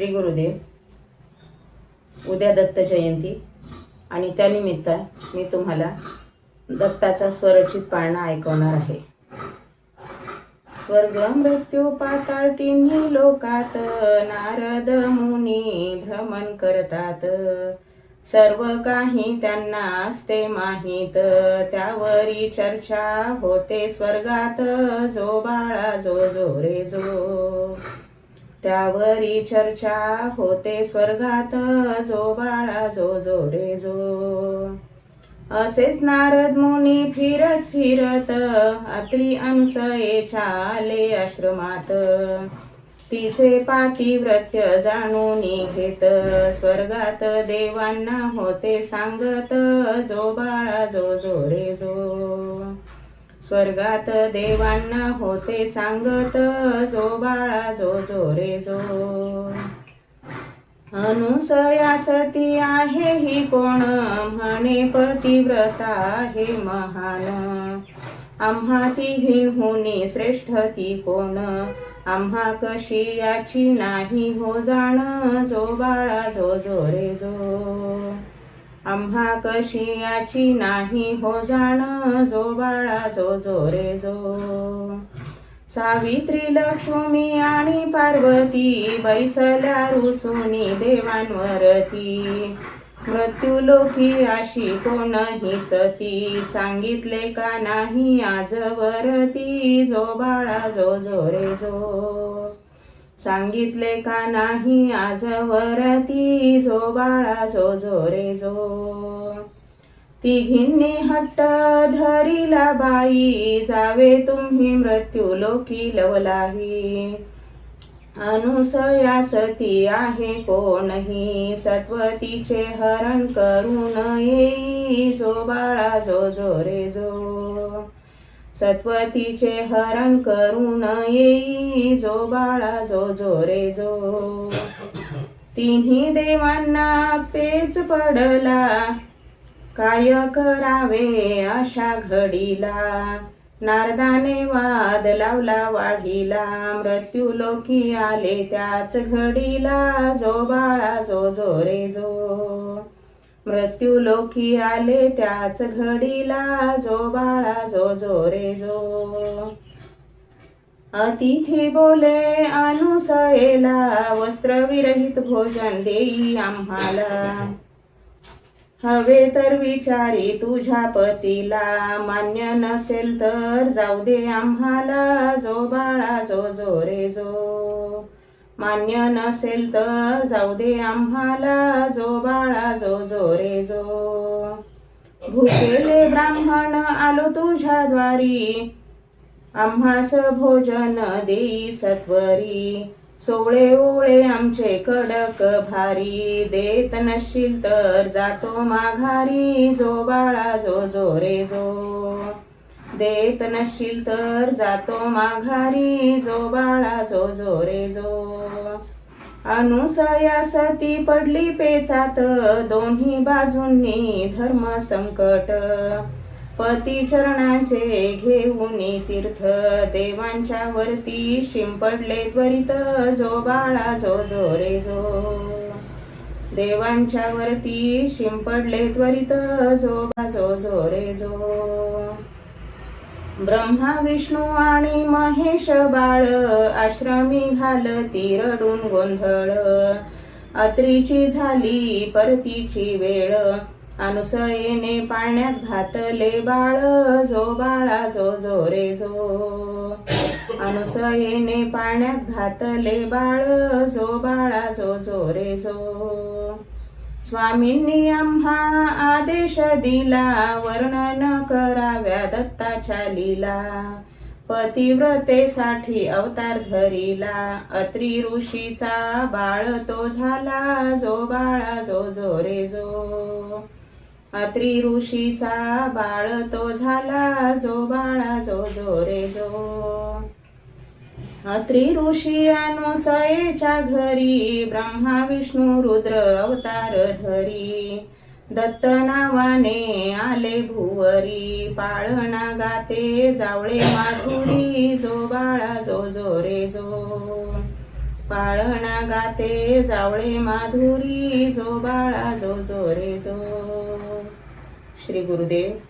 श्री गुरुदेव उद्या दत्त जयंती आणि त्यानिमित्त मी तुम्हाला दत्ताचा स्वरचित पाळणा ऐकवणार आहे. स्वर्ग मृत्यू पाताळ तिन्ही लोकात नारद मुनी भ्रमण करतात. सर्व काही त्यांना असते माहीत त्यावरी चर्चा होते स्वर्गात जो बाळा जो जो रे जो त्यावरी चर्चा होते स्वर्गात जो बाळा जो जो रे जो. असेच नारद मुनी फिरत फिरत अत्री अनुसयेच्या आले आश्रमात. तिचे पातिव्रत्य जाणून घेत स्वर्गात देवांना होते सांगत जो बाळा जो जो रे जो. स्वर्गात देवांना होते सांगत जो बाळा जो जो रे जो. अनुसया सती आहे ही कोण? म्हणे पतिव्रता हे महान. आम्हा ती हिणहुनी श्रेष्ठ ती कोण? आम्हा कशी याची नाही हो जाण? जो बाळा जो जो रे जो. आम्हा कशी याची नाही हो जाण जो बाळा जो जो रे जो. सावित्री लक्ष्मी आणि पार्वती बैसल्या रुसुनी देवांवरती. मृत्यूलोकी अशी कोणही सती सांगितले का नाही आजवरती जो बाळा जो जो रे जो. सांगितले का नाही आजवरती जो बाळा जो जो रे जो? तिघींनी हट्ट धरिला बाई जावे तुम्ही मृत्यू लोकी लवलाही. अनुसया सती आहे कोणही सत्वतीचे हरण करून येई जो बाळा जो जो रे जो? सत्वतीचे हरण करून येई. जो बाळा जो जो रे जो. तिन्ही देवांना पेच पडला. काय करावे अशा घडीला? नारदाने वाद लावला वाढीला. मृत्यू लोकी आले त्याच घडीला. जो बाळा जो जो रे जो. मृत्यूलोकी आले त्याच घडीला जो बाळा जो जो रे जो. अतिथी बोले अनुसयेला वस्त्रविरहित भोजन देई आम्हाला. हवे तर विचारी तुझ्या पतीला मान्य नसेल तर जाऊ दे आम्हाला. जो बाळा जो जो रे जो. मान्य नसेल तर जाऊ दे आम्हाला जो बाळा जो जो रे जो. भुकेले ब्राह्मण आलो तुझ्या द्वारी आम्हास भोजन देई सत्वरी. सोळे ओळे आमचे कडक भारी देत नशील तर जातो माघारी जो बाळा जो जो रे जो. देत नशील तर जातो माघारी जो बाळा जो जो रे जो. अनुसया सती पडली पेचात दोन्ही बाजूंनी धर्म संकट. पती चरणाचे घेऊन तीर्थ देवांच्या वरती शिंपडले त्वरित जो बाळा जो जो रे जो. देवांच्या वरती शिंपडले त्वरित जो बाजो जो रे जो. ब्रह्मा विष्णू आणि महेश बाळ आश्रमी घालती रडून गोंधळ. अत्रीची झाली परतीची वेळ. अनुसयेने पाण्यात घातले बाळ. जो बाळा जो जो रे जो. अनुसयेने पाण्यात घातले बाळ. जो बाळा जो जो रे जो. स्वामींनी आम्हा आदेश दिला वर्णन कराव्या दत्ताच्या लीला. पतिव्रतेसाठी अवतार धरिला अत्री ऋषीचा बाळ तो झाला जो बाळा जो जो रे जो. अत्री ऋषीचा बाळ तो झाला जो बाळा जो जो रे जो. अत्री ऋषी अनुसयेच्या घरी ब्रह्मा विष्णू रुद्र अवतार धरी। दत्त नावाने आले भुवरी पाळणा गाते जावळे माधुरी जो बाळा जो जो रे जो। पाळणा गाते जावळे माधुरी जो बाळा जो जो रे जो। श्री गुरुदेव।